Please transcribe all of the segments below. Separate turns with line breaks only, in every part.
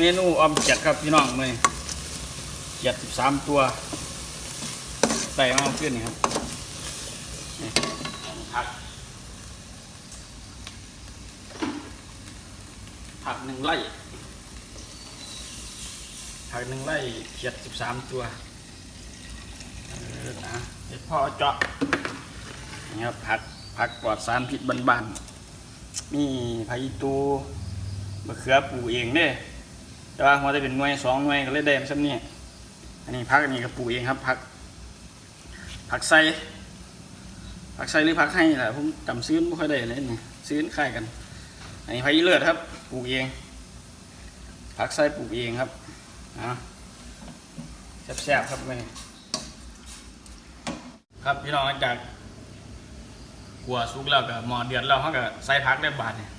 เมนูออมเจ็ดครับพี่น้องเลยเจ็ดสิบสามตัวใส่มาเอาขึ้นนี่ครับผักผักหนึ่งไร่ผักหนึ่งไร่เจ็ดสิบสามตัวนะเดี๋ยวพ่อเจาะนี่ครับผักผักปลอดสารพิษบานๆมีผักอีตูมะเขือปลูกเองเด้ แต่ว่ามันจะเป็นหน่วยสองหน่วยก็เลยได้มาซ้ำนี่อันนี้พักอันนี้ก็ปลูกเองครับพักพักไส้พักไส้หรือพักให้แหละผมจำซื้อไม่ค่อยได้เลยนี่ซื้อคล้ายกัน อันนี้พักอีเลือดครับปลูกเองพักไส้ปลูกเองครับอะแซ่บๆครับแม่ครับพี่น้องหลังจากกัวสุกแล้วก็หมอเดือดแล้วเขาก็ใส่พักได้บาทเนี่ย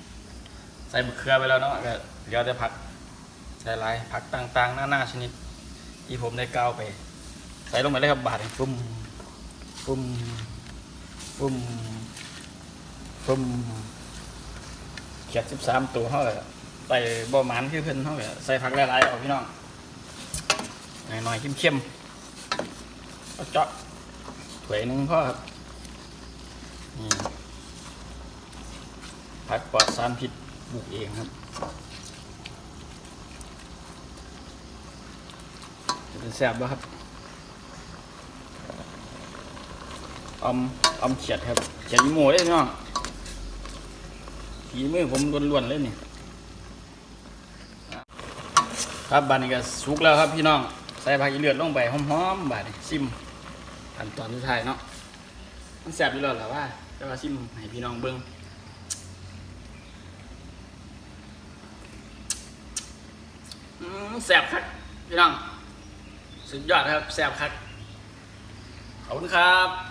ใส่มะเขือไปแล้วเนาะก็เดี๋ยวจะพัก ใส่ลายผักต่างๆ หน้าๆชนิด ที่ผมได้กล่าวไป ใส่ลงไปเลยครับบาทหนึ่งฟุ่มฟุ่มฟุ่มฟุ่มเขียดสิบสามตัวเท่าไหร่ใส่บ่หมันคือเพิ่นเท่าไหร่ใส่ผักหลายๆเอาพี่น้องหน่อยๆเข้มๆเอาเจาะถ้วยหนึงพ่อครับผักปลอดสารพิษปลูกเองครับ จะเป็น แซ่บบ่ครับออมออมเขียดครับเขียดยีโม่เลยพี่น้องฝีมือผมล้วนๆเลยนี่ครับบานนี้ก็สุกแล้วครับพี่น้องใส่ผักอีเลือดลงไปหอมๆบาดนี้ซิมขั้นตอนสุดท้ายเนาะมันแซ่บอยู่แล้วหละว่าแต่ว่าซิมให้พี่น้องเบิ่งอืมแซ่บครับพี่น้อง สุดยอดครับแซ่บครับขอบคุณครับ